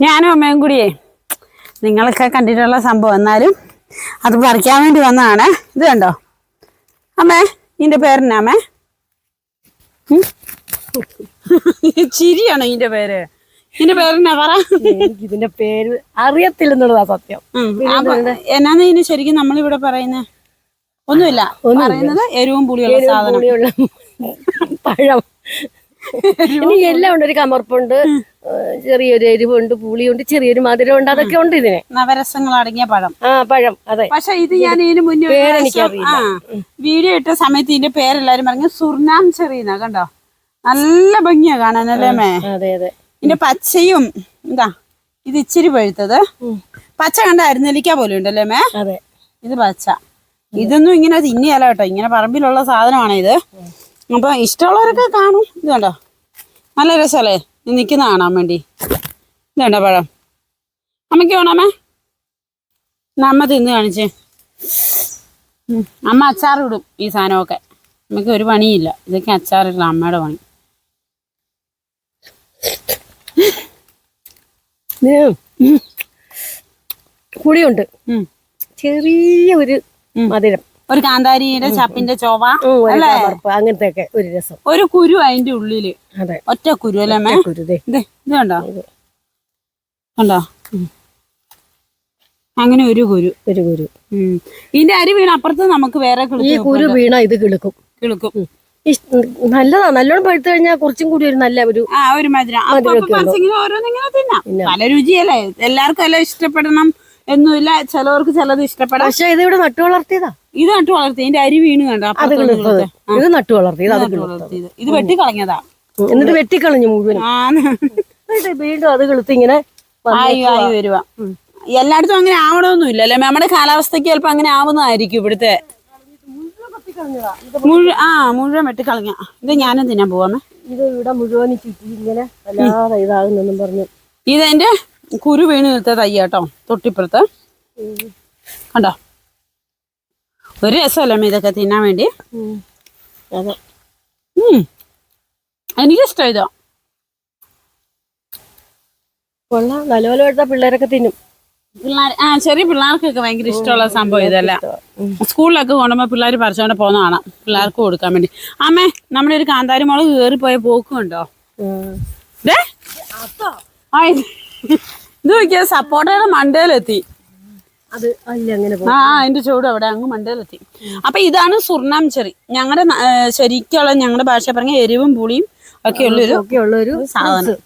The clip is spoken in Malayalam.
ഞാനും അമ്മയും കൂടിയേ. നിങ്ങളൊക്കെ കണ്ടിട്ടുള്ള സംഭവം. എന്നാലും അത് പറിക്കാൻ വേണ്ടി വന്നതാണ്. ഇത് കണ്ടോ? അമ്മേ ഇന്റെ പേരെന്നാ അമ്മേ? ചിരിയാണോ ഇതിന്റെ പേര്? ഇന്റെ പേരെന്നാ പറ. ഇതിന്റെ പേര് അറിയത്തില്ലെന്നുള്ളതാ സത്യം. എന്നാന്ന് ഇതിന് ശരിക്കും നമ്മളിവിടെ പറയുന്നേ? ഒന്നുമില്ല. പറയുന്നത് എരിവും പുളിയുള്ള സാധനം. പഴം. എനിക്ക് എല്ലാം ഉണ്ട്. ഒരു കമർപ്പുണ്ട് ചെറിയൊരു എരിവുണ്ട് പുളിയുണ്ട് ചെറിയൊരു മധുരമുണ്ട്. അതൊക്കെ ഉണ്ട് ഇതിന് നവരസങ്ങൾ അടങ്ങിയ പഴം. ആ പഴം. അതെ. പക്ഷെ ഇത് ഞാൻ ഇതിന് മുന്നേ വീഡിയോ ഇട്ട സമയത്ത് ഇതിന്റെ പേരെല്ലാരും പറഞ്ഞു സുർനാം ചെറിയാ കണ്ടോ? നല്ല ഭംഗിയാ കാണാനല്ലേ മേ? അതെ അതെ. ഇതിന്റെ പച്ചയും ഇതാ ഇത് ഇച്ചിരി പഴുത്തത് പച്ച കണ്ട അരുന്നെലിക്ക പോലെ ഉണ്ടല്ലേ മേ? അതെ. ഇത് പച്ച. ഇതൊന്നും ഇങ്ങനെ തിന്നിയല്ല കേട്ടോ. ഇങ്ങനെ പറമ്പിലുള്ള സാധനമാണ് ഇത്. അപ്പൊ ഇഷ്ടമുള്ളവരൊക്കെ കാണും. ഇത് കണ്ടോ? നല്ല രസമല്ലേ? നിൽക്കുന്ന കാണാൻ വേണ്ടി. ഇത് കണ്ടോ പഴം? അമ്മയ്ക്ക് വേണമേ നമ്മ അമ്മ തിന്ന് കാണിച്ച്. അമ്മ അച്ചാർ അച്ചാറിടും ഈ സാധനമൊക്കെ. നമുക്ക് ഒരു പണിയില്ല. ഇതൊക്കെ അച്ചാറില്ല അമ്മയുടെ പണി. കുടിയുണ്ട്. ചെറിയ ഒരു മധുരം. ഒരു കാന്താരിയുടെ ചപ്പിന്റെ ചൊവ അല്ലേ? അങ്ങനത്തെ ഒക്കെ ഒരു രസം. ഒരു കുരു അതിന്റെ ഉള്ളിൽ. ഒറ്റ കുരു അല്ലേ മേ കുരുതേ ഇത് ഇത് കണ്ടോ? കണ്ടോ? അങ്ങനെ ഒരു കുരു. ഒരു കുരു. ഇതിന്റെ അരി വീണ അപ്പുറത്ത് നമുക്ക് വേറെ ഈ കുരു വീണ ഇത് കിളുക്കും. കിളുക്കും. നല്ലതാ. നല്ലോണം പഴുത്തു കഴിഞ്ഞാൽ കുറച്ചും കൂടി ഒരു നല്ല ഒരു ആ ഒരു മധുരം. പല രുചിയല്ലേ? എല്ലാവർക്കും എല്ലാം ഇഷ്ടപ്പെടണം. എന്നുമില്ല ചിലവർക്ക് ചിലത് ഇഷ്ടപ്പെടാം. പക്ഷെ ഇത് ഇവിടെ നട്ടു വളർത്തിയതാ. ഇത് നട്ടു വളർത്തി. ഇതിന്റെ അരി വീണ് കണ്ടോ. ഇത് നട്ടു വളർത്തിയത് അത് നട്ടു വളർത്തിയത് ഇത് വെട്ടി കളഞ്ഞതാ ഉം, എന്നിട്ട് വെട്ടിക്കളഞ്ഞു വീണ്ടും അത് കിളുത്ത് ഇങ്ങനെ ആയി ആയി വരുവാ. എല്ലായിടത്തും അങ്ങനെ ആവണമൊന്നുമില്ല അല്ലെ നമ്മുടെ കാലാവസ്ഥക്ക് ചിലപ്പോ അങ്ങനെ ആവുന്നതായിരിക്കും ഇവിടുത്തെ. മുഴുവൻ ആ മുഴുവൻ വെട്ടിക്കളഞ്ഞ. ഇത് ഞാനും തിന്നാൻ പോവാമേ ഇത് ഇവിടെ മുഴുവൻ ചുറ്റി ഇങ്ങനെ ഇതാകുന്നെന്നും പറഞ്ഞു. ഇതെന്റെ? കുരു വീണ് നിൽത്ത തയ്യാട്ടോ തൊട്ടിപ്പുറത്ത്. കണ്ടോ? ഒരു രസമല്ലേ ഇതൊക്കെ തിന്നാൻ വേണ്ടി. എനിക്കിഷ്ടം ഇതോ. കൊള്ളാം. നല്ലപോലെ എടുത്ത പിള്ളേരൊക്കെ തിന്നും. പിള്ളേർ ആ ചെറിയ പിള്ളേർക്കൊക്കെ ഭയങ്കര ഇഷ്ടമുള്ള സംഭവം ഇതല്ല? സ്കൂളിലൊക്കെ കൊണ്ടുപോകുമ്പോൾ പിള്ളേർ പറിച്ചുകൊണ്ട് പോകുന്ന കാണാം. പിള്ളേർക്ക് കൊടുക്കാൻ വേണ്ടി. അമ്മേ നമ്മുടെ ഒരു കാന്താരി മുളക് കയറിപ്പോയ പോക്കുണ്ടോ? ഏ. ആ, ഇത് നോക്കിയ സപ്പോട്ടയുടെ മണ്ടയിലെത്തി അത് അല്ല അങ്ങനെ ആ അതിന്റെ ചൂട് അവിടെ അങ്ങ് മണ്ടയിലെത്തി അപ്പൊ ഇതാണ് സുർണം ചെറി. ഞങ്ങളുടെ ശരിക്കുള്ള ഞങ്ങളുടെ ഭാഷ പറഞ്ഞ എരിവും പുളിയും ഒക്കെ ഉള്ളൊരു ഒക്കെ ഉള്ള ഒരു സാധനം.